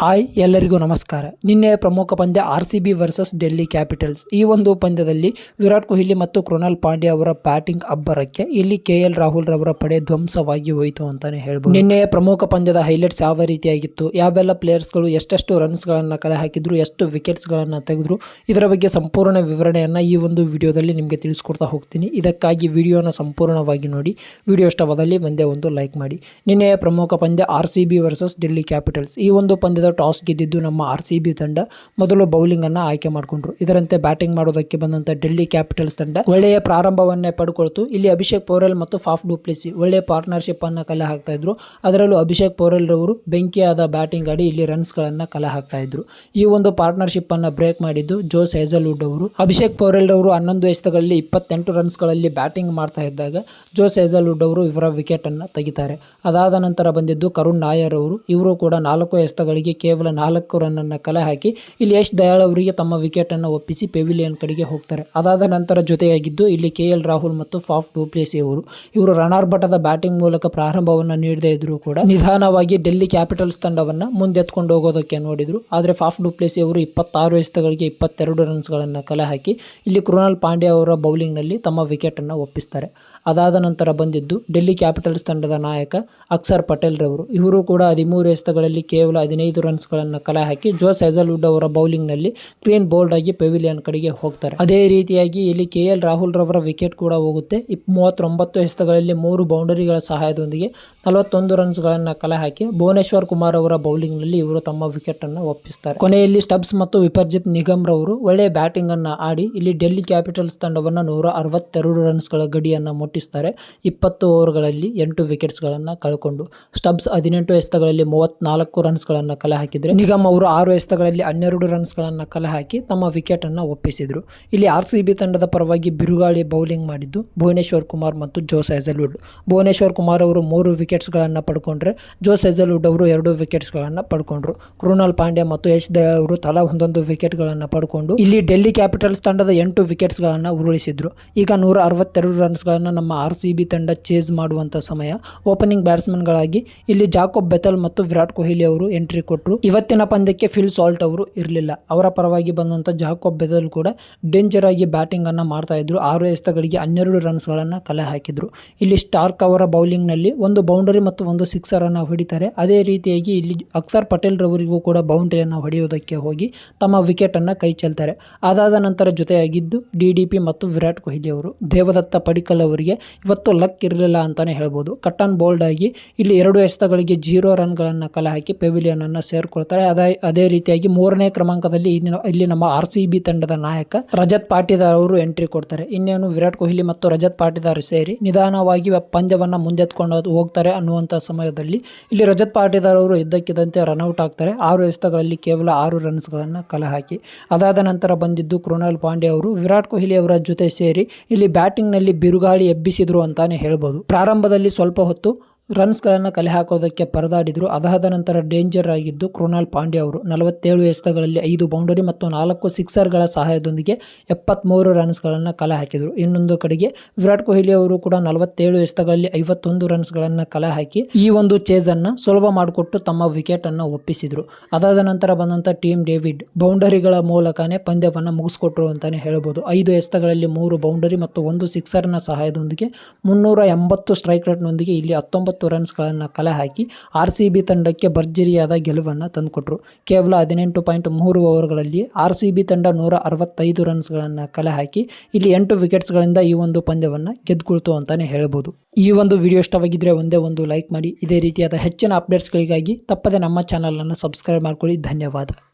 Hi, ಎಲ್ಲರಿಗೂ ನಮಸ್ಕಾರ. ನಿನ್ನೆ ಪ್ರಮುಖ ಪಂದ್ಯ R C B versus Delhi Capitals ಈ ಒಂದು ಪಂದ್ಯದಲ್ಲಿ ವಿರಾಟ್ ಕೊಹ್ಲಿ ಮತ್ತು ಕೃಣಾಲ್ ಪಾಂಡ್ಯ ಅವರ ಬ್ಯಾಟಿಂಗ್ ಅಬ್ಬರಕ್ಕೆ ಇಲ್ಲಿ ಕೆ ಎಲ್ ರಾಹುಲ್ ರವರ ಪಡೆ ಧ್ವಂಸವಾಗಿ ಹೋಯಿತು ಅಂತಾನೆ ಹೇಳ್ಬೋದು. ನಿನ್ನೆ ಪ್ರಮುಖ ಪಂದ್ಯದ ಹೈಲೈಟ್ಸ್ ಯಾವ ರೀತಿಯಾಗಿತ್ತು? ಯಾವೆಲ್ಲ ಪ್ಲೇಯರ್ಸ್ಗಳು ಎಷ್ಟೆಷ್ಟು ರನ್ಸ್ಗಳನ್ನು ಕಲೆ ಹಾಕಿದ್ರು, ಎಷ್ಟು ವಿಕೆಟ್ಸ್ಗಳನ್ನು ತೆಗೆದ್ರು? ಇದರ ಬಗ್ಗೆ ಸಂಪೂರ್ಣ ವಿವರಣೆಯನ್ನು ಈ ಒಂದು ವಿಡಿಯೋದಲ್ಲಿ ನಿಮಗೆ ತಿಳಿಸ್ಕೊಡ್ತಾ ಹೋಗ್ತೀನಿ. ಇದಕ್ಕಾಗಿ ವಿಡಿಯೋನ ಸಂಪೂರ್ಣವಾಗಿ ನೋಡಿ. ವಿಡಿಯೋ ಇಷ್ಟವಾದಲ್ಲಿ ಒಂದೇ ಒಂದು ಲೈಕ್ ಮಾಡಿ. ನಿನ್ನೆ ಪ್ರಮುಖ ಪಂದ್ಯ R C B versus Delhi Capitals ಈ ಒಂದು ಪಂದ್ಯದ ಟಾಸ್ ಗೆದ್ದಿದ್ದು ನಮ್ಮ ಆರ್ ಸಿ ಬಿ ತಂಡ ಮೊದಲು ಬೌಲಿಂಗ್ ಅನ್ನ ಆಯ್ಕೆ ಮಾಡಿಕೊಂಡ್ರು. ಇದರಂತೆ ಬ್ಯಾಟಿಂಗ್ ಮಾಡೋದಕ್ಕೆ ಬಂದಂತ ಡೆಲ್ಲಿ ಕ್ಯಾಪಿಟಲ್ಸ್ ತಂಡ ಒಳ್ಳೆಯ ಪ್ರಾರಂಭವನ್ನೇ ಪಡ್ಕೊಳ್ತು. ಇಲ್ಲಿ ಅಭಿಷೇಕ್ ಪೋರೆಲ್ ಮತ್ತು ಫಾಫ್ ಡೂಪ್ಲಿಸಿ ಒಳ್ಳೆಯ ಪಾರ್ಟ್ನರ್ಶಿಪ್ ಅನ್ನ ಕಲೆ ಹಾಕ್ತಾ ಇದ್ರು. ಅದರಲ್ಲೂ ಅಭಿಷೇಕ್ ಪೋರೆಲ್ ರವರು ಬೆಂಕಿಯಾದ ಬ್ಯಾಟಿಂಗ್ ಆಡಿ ಇಲ್ಲಿ ರನ್ಸ್ ಗಳನ್ನ ಕಲೆ ಹಾಕ್ತಾ ಇದ್ರು. ಈ ಒಂದು ಪಾರ್ಟ್ನರ್ಶಿಪ್ ಅನ್ನ ಬ್ರೇಕ್ ಮಾಡಿದ್ದು ಜೋಸ್ ಹೇಜಲ್ವುಡ್ ಅವರು. ಅಭಿಷೇಕ್ ಪೋರೆಲ್ ರವರು ಹನ್ನೊಂದು ಎಸ್ತಗಳಲ್ಲಿ ಇಪ್ಪತ್ತೆಂಟು ರನ್ಸ್ಗಳಲ್ಲಿ ಬ್ಯಾಟಿಂಗ್ ಮಾಡ್ತಾ ಇದ್ದಾಗ ಜೋಸ್ ಹೇಜಲ್ವುಡ್ ಅವರು ಇವರ ವಿಕೆಟ್ ಅನ್ನ ತೆಗಿತಾರೆ. ಅದಾದ ನಂತರ ಬಂದಿದ್ದು ಕರುಣ್ ನಾಯರ್ ಅವರು. ಇವರು ಕೂಡ ನಾಲ್ಕು ಎಸೆತಗಳಿಗೆ ಕೇವಲ ನಾಲ್ಕು ರನ್ ಅನ್ನ ಕಲೆ ಹಾಕಿ ಇಲ್ಲಿ ಯಶ್ ದಯಾಳ್ ಅವರಿಗೆ ತಮ್ಮ ವಿಕೆಟ್ ಅನ್ನು ಒಪ್ಪಿಸಿ ಪೆವಿಲಿಯನ್ ಕಡೆಗೆ ಹೋಗ್ತಾರೆ. ಅದಾದ ನಂತರ ಜೊತೆಯಾಗಿದ್ದು ಇಲ್ಲಿ ಕೆ ಎಲ್ ರಾಹುಲ್ ಮತ್ತು ಫಾಫ್ ಡೂಪ್ಲೇಸಿ ಅವರು. ಇವರು ರಣಾರ್ಭಟದ ಬ್ಯಾಟಿಂಗ್ ಮೂಲಕ ಪ್ರಾರಂಭವನ್ನು ನೀಡದೇ ಇದ್ದರೂ ಕೂಡ ನಿಧಾನವಾಗಿ ಡೆಲ್ಲಿ ಕ್ಯಾಪಿಟಲ್ಸ್ ತಂಡವನ್ನ ಮುಂದೆತ್ಕೊಂಡು ಹೋಗೋದಕ್ಕೆ ನೋಡಿದ್ರು. ಆದರೆ ಫಾಫ್ ಡೂಪ್ಲೇಸಿ ಅವರು ಇಪ್ಪತ್ತಾರು ಎಸೆತಗಳಿಗೆ ಇಪ್ಪತ್ತೆರಡು ರನ್ಸ್ ಗಳನ್ನ ಕಲೆ ಹಾಕಿ ಇಲ್ಲಿ ಕೃಣಾಲ್ ಪಾಂಡ್ಯ ಅವರ ಬೌಲಿಂಗ್ನಲ್ಲಿ ತಮ್ಮ ವಿಕೆಟ್ ಅನ್ನು ಒಪ್ಪಿಸ್ತಾರೆ. ಅದಾದ ನಂತರ ಬಂದಿದ್ದು ಡೆಲ್ಲಿ ಕ್ಯಾಪಿಟಲ್ಸ್ ತಂಡದ ನಾಯಕ ಅಕ್ಸರ್ ಪಟೇಲ್ ರವರು ಇವರು ಕೂಡ ಹದಿಮೂರು ಎಸೆತಗಳಲ್ಲಿ ಕೇವಲ ಹದಿನೈದು ರನ್ಸ್ಗಳನ್ನು ಕಲೆ ಹಾಕಿ ಜೋಸ್ ಹೆಜಲ್ವುಡ್ ಅವರ ಬೌಲಿಂಗ್ನಲ್ಲಿ ಕ್ಲೀನ್ ಬೋಲ್ಡ್ ಆಗಿ ಪೆವಿಲಿಯನ್ ಕಡೆಗೆ ಹೋಗ್ತಾರೆ. ಅದೇ ರೀತಿಯಾಗಿ ಇಲ್ಲಿ ಕೆ ಎಲ್ ರಾಹುಲ್ ರವರ ವಿಕೆಟ್ ಕೂಡ ಹೋಗುತ್ತೆ. ಮೂವತ್ತೊಂಬತ್ತು ಎಸೆತಗಳಲ್ಲಿ ಮೂರು ಬೌಂಡರಿಗಳ ಸಹಾಯದೊಂದಿಗೆ ನಲವತ್ತೊಂದು ರನ್ಸ್ಗಳನ್ನು ಕಲೆ ಹಾಕಿ ಭುವನೇಶ್ವರ್ ಕುಮಾರ್ ಅವರ ಬೌಲಿಂಗ್ನಲ್ಲಿ ಇವರು ತಮ್ಮ ವಿಕೆಟ್ ಅನ್ನು ಒಪ್ಪಿಸ್ತಾರೆ. ಕೊನೆಯಲ್ಲಿ ಸ್ಟಬ್ಸ್ ಮತ್ತು ವಿಪರ್ಜಿತ್ ನಿಗಮ್ ರವರು ಒಳ್ಳೆಯ ಬ್ಯಾಟಿಂಗ್ ಅನ್ನ ಆಡಿ ಇಲ್ಲಿ ಡೆಲ್ಲಿ ಕ್ಯಾಪಿಟಲ್ಸ್ ತಂಡವನ್ನು ನೂರ ಅರವತ್ತೆರಡು ರನ್ಸ್ಗಳ ಗಡಿಯನ್ನು ಮುಟ್ಟಿಸ್ತಾರೆ. ಇಪ್ಪತ್ತು ಓವರ್ಗಳಲ್ಲಿ ಎಂಟು ವಿಕೆಟ್ಸ್ಗಳನ್ನು ಕಳ್ಕೊಂಡು ಸ್ಟಬ್ಸ್ ಹದಿನೆಂಟು ಎಸೆತಗಳಲ್ಲಿ ರನ್ಸ್ ರನ್ಸ್ಗಳನ್ನು ಕಲೆ ಹಾಕಿದ್ರೆ. ನಿಗಮ್ ಅವರು ಆರು ಎಸೆತಗಳಲ್ಲಿ ಹನ್ನೆರಡು ರನ್ಸ್ಗಳನ್ನು ಕಲೆ ಹಾಕಿ ತಮ್ಮ ವಿಕೆಟ್ ಅನ್ನು ಒಪ್ಪಿಸಿದ್ರು. ಇಲ್ಲಿ ಆರ್ ಸಿ ಬಿ ತಂಡದ ಪರವಾಗಿ ಬಿರುಗಾಳಿ ಬೌಲಿಂಗ್ ಮಾಡಿದ್ದು ಭುವನೇಶ್ವರ್ ಕುಮಾರ್ ಮತ್ತು ಜೋಸ್ ಹೆಜಲ್ವುಡ್. ಭುವನೇಶ್ವರ್ ಕುಮಾರ್ ಅವರು ಮೂರು ವಿಕೆಟ್ಸ್ಗಳನ್ನು ಪಡ್ಕೊಂಡ್ರೆ. ಜೋಸ್ ಹೆಜಲ್ವುಡ್ ಅವರು ಎರಡು ವಿಕೆಟ್ಸ್ಗಳನ್ನು ಪಡ್ಕೊಂಡ್ರು. ಕೃಣಾಲ್ ಪಾಂಡ್ಯ ಮತ್ತು ಯಶ್ ದಯಾಳ್ ಅವರು ತಲಾ ಒಂದೊಂದು ವಿಕೆಟ್ಗಳನ್ನು ಪಡ್ಕೊಂಡು ಇಲ್ಲಿ ಡೆಲ್ಲಿ ಕ್ಯಾಪಿಟಲ್ಸ್ ತಂಡದ ಎಂಟು ವಿಕೆಟ್ಸ್ಗಳನ್ನು ಉರುಳಿಸಿದ್ರು. ಈಗ ನೂರ ಅರವತ್ತೆರಡು ರನ್ಸ್ಗಳನ್ನು ನಮ್ಮ ಆರ್ ಸಿ ಬಿ ತಂಡ ಚೇಸ್ ಮಾಡುವಂತ ಸಮಯ. ಓಪನಿಂಗ್ ಬ್ಯಾಟ್ಸ್ಮನ್ಗಳಾಗಿ ಇಲ್ಲಿ ಜಾಕೋಬ್ ಬೆತಲ್ ಮತ್ತು ವಿರಾಟ್ ಕೊಹ್ಲಿ ಅವರು ಎಂಟ್ರಿ ಕೊಟ್ಟರು ಇವತ್ತಿನ ಪಂದ್ಯಕ್ಕೆ ಫಿಲ್ ಸಾಲ್ಟ್ ಅವರು ಇರಲಿಲ್ಲ. ಅವರ ಪರವಾಗಿ ಬಂದಂತ ಜಾಕೋಬ್ ಬೆದಲ್ ಕೂಡ ಡೇಂಜರ್ ಆಗಿ ಬ್ಯಾಟಿಂಗ್ ಅನ್ನ ಮಾಡ್ತಾ ಇದ್ರು. ಆರು ಎಸ್ತಗಳಿಗೆ ಹನ್ನೆರಡು ರನ್ಸ್ಗಳನ್ನು ಕಲೆ ಹಾಕಿದ್ರು. ಇಲ್ಲಿ ಸ್ಟಾರ್ಕ್ ಅವರ ಬೌಲಿಂಗ್ನಲ್ಲಿ ಒಂದು ಬೌಂಡರಿ ಮತ್ತು ಒಂದು ಸಿಕ್ಸರ್ ಅನ್ನ ಹೊಡಿತಾರೆ. ಅದೇ ರೀತಿಯಾಗಿ ಇಲ್ಲಿ ಅಕ್ಸರ್ ಪಟೇಲ್ ರವರಿಗೂ ಕೂಡ ಬೌಂಡರಿಯನ್ನು ಹೊಡೆಯುವುದಕ್ಕೆ ಹೋಗಿ ತಮ್ಮ ವಿಕೆಟ್ ಅನ್ನ ಕೈ ಚೆಲ್ತಾರೆ. ಅದಾದ ನಂತರ ಜೊತೆಯಾಗಿದ್ದು ಡಿ ಡಿ ಪಿ ಮತ್ತು ವಿರಾಟ್ ಕೊಹ್ಲಿ ಅವರು ದೇವದತ್ತ ಪಡಿಕಲ್ ಅವರಿಗೆ ಇವತ್ತು ಲಕ್ ಇರಲಿಲ್ಲ ಅಂತಾನೆ ಹೇಳ್ಬೋದು. ಕಟ್ ಆನ್ ಬೋಲ್ಡ್ ಆಗಿ ಇಲ್ಲಿ ಎರಡು ಎಸ್ತಗಳಿಗೆ ಜೀರೋ ರನ್ಗಳನ್ನು ಕಲೆ ಹಾಕಿ ಪೆವಿಲಿಯನ್ ಅನ್ನು ಸೇರ್ಕೊಳ್ತಾರೆ. ಅದೇ ಅದೇ ರೀತಿಯಾಗಿ ಮೂರನೇ ಕ್ರಮಾಂಕದಲ್ಲಿ ಇಲ್ಲಿ- ನಮ್ಮ ಆರ್ ಸಿ ಬಿ ತಂಡದ ನಾಯಕ ರಜತ್ ಪಾಟಿದಾರ್ ಅವರು ಎಂಟ್ರಿ ಕೊಡ್ತಾರೆ. ಇನ್ನೇನು ವಿರಾಟ್ ಕೊಹ್ಲಿ ಮತ್ತು ರಜತ್ ಪಾಟಿದಾರ್ ಸೇರಿ ನಿಧಾನವಾಗಿ ಪಂದ್ಯವನ್ನ ಮುಂದೆತ್ಕೊಂಡು ಹೋಗ್ತಾರೆ ಅನ್ನುವಂಥ ಸಮಯದಲ್ಲಿ ಇಲ್ಲಿ ರಜತ್ ಪಾಟಿದಾರ್ ಅವರು ಇದ್ದಕ್ಕಿದ್ದಂತೆ ರನ್ಔಟ್ ಆಗ್ತಾರೆ. ಆರು ಎಸೆತಗಳಲ್ಲಿ ಕೇವಲ ಆರು ರನ್ಸ್ಗಳನ್ನು ಕಲೆ ಹಾಕಿ ಅದಾದ ನಂತರ ಬಂದಿದ್ದು ಕೃಣಾಲ್ ಪಾಂಡೆ ಅವರು. ವಿರಾಟ್ ಕೊಹ್ಲಿ ಅವರ ಜೊತೆ ಸೇರಿ ಇಲ್ಲಿ ಬ್ಯಾಟಿಂಗ್ನಲ್ಲಿ ಬಿರುಗಾಳಿ ಎಬ್ಬಿಸಿದ್ರು ಅಂತಾನೆ ಹೇಳ್ಬೋದು. ಪ್ರಾರಂಭದಲ್ಲಿ ಸ್ವಲ್ಪ ಹೊತ್ತು ರನ್ಸ್ಗಳನ್ನು ಕಲೆ ಹಾಕೋದಕ್ಕೆ ಪರದಾಡಿದರು. ಅದಾದ ನಂತರ ಡೇಂಜರ್ ಆಗಿದ್ದು ಕೃಣಾಲ್ ಪಾಂಡ್ಯ ಅವರು ನಲವತ್ತೇಳು ಎಸೆತಗಳಲ್ಲಿ ಐದು ಬೌಂಡರಿ ಮತ್ತು ನಾಲ್ಕು ಸಿಕ್ಸರ್ಗಳ ಸಹಾಯದೊಂದಿಗೆ ಎಪ್ಪತ್ತ್ಮೂರು ರನ್ಸ್ಗಳನ್ನು ಕಲೆ ಹಾಕಿದರು ಇನ್ನೊಂದು ಕಡೆಗೆ ವಿರಾಟ್ ಕೊಹ್ಲಿ ಅವರು ಕೂಡ ನಲವತ್ತೇಳು ಎಸೆತಗಳಲ್ಲಿ ಐವತ್ತೊಂದು ರನ್ಸ್ಗಳನ್ನು ಕಲೆ ಹಾಕಿ ಈ ಒಂದು ಚೇಸ್ ಅನ್ನ ಸುಲಭ ಮಾಡಿಕೊಟ್ಟು ತಮ್ಮ ವಿಕೆಟ್ ಅನ್ನು ಒಪ್ಪಿಸಿದ್ರು. ಅದಾದ ನಂತರ ಬಂದಂಥ ಟೀಮ್ ಡೇವಿಡ್ ಬೌಂಡರಿಗಳ ಮೂಲಕನೇ ಪಂದ್ಯವನ್ನು ಮುಗಿಸ್ಕೊಟ್ರು ಅಂತಲೇ ಹೇಳ್ಬೋದು. ಐದು ಎಸೆತಗಳಲ್ಲಿ ಮೂರು ಬೌಂಡರಿ ಮತ್ತು ಒಂದು ಸಿಕ್ಸರ್ನ ಸಹಾಯದೊಂದಿಗೆ ಮುನ್ನೂರ ಎಂಬತ್ತು ಸ್ಟ್ರೈಕ್ ರೇಟ್ನೊಂದಿಗೆ ಇಲ್ಲಿ ಹತ್ತೊಂಬತ್ತು ರನ್ಸ್ಗಳನ್ನು ಕಲೆ ಹಾಕಿ ಆರ್ ಸಿ ಬಿ ತಂಡಕ್ಕೆ ಭರ್ಜರಿಯಾದ ಗೆಲುವನ್ನು ತಂದುಕೊಟ್ರು. ಕೇವಲ ಹದಿನೆಂಟು ಪಾಯಿಂಟ್ ಮೂರು ಓವರ್ಗಳಲ್ಲಿ ಆರ್ ಸಿ ಬಿ ತಂಡ ನೂರ ಅರವತ್ತೈದು ರನ್ಸ್ಗಳನ್ನು ಕಲೆ ಹಾಕಿ ಇಲ್ಲಿ ಎಂಟು ವಿಕೆಟ್ಸ್ಗಳಿಂದ ಈ ಒಂದು ಪಂದ್ಯವನ್ನು ಗೆದ್ದುಕೊಳ್ತು ಅಂತಾನೆ ಹೇಳ್ಬೋದು. ಈ ಒಂದು ವಿಡಿಯೋ ಇಷ್ಟವಾಗಿದ್ದರೆ ಒಂದೇ ಒಂದು ಲೈಕ್ ಮಾಡಿ. ಇದೇ ರೀತಿಯಾದ ಹೆಚ್ಚಿನ ಅಪ್ಡೇಟ್ಸ್ಗಳಿಗಾಗಿ ತಪ್ಪದೆ ನಮ್ಮ ಚಾನಲನ್ನು ಸಬ್ಸ್ಕ್ರೈಬ್ ಮಾಡ್ಕೊಳ್ಳಿ. ಧನ್ಯವಾದ.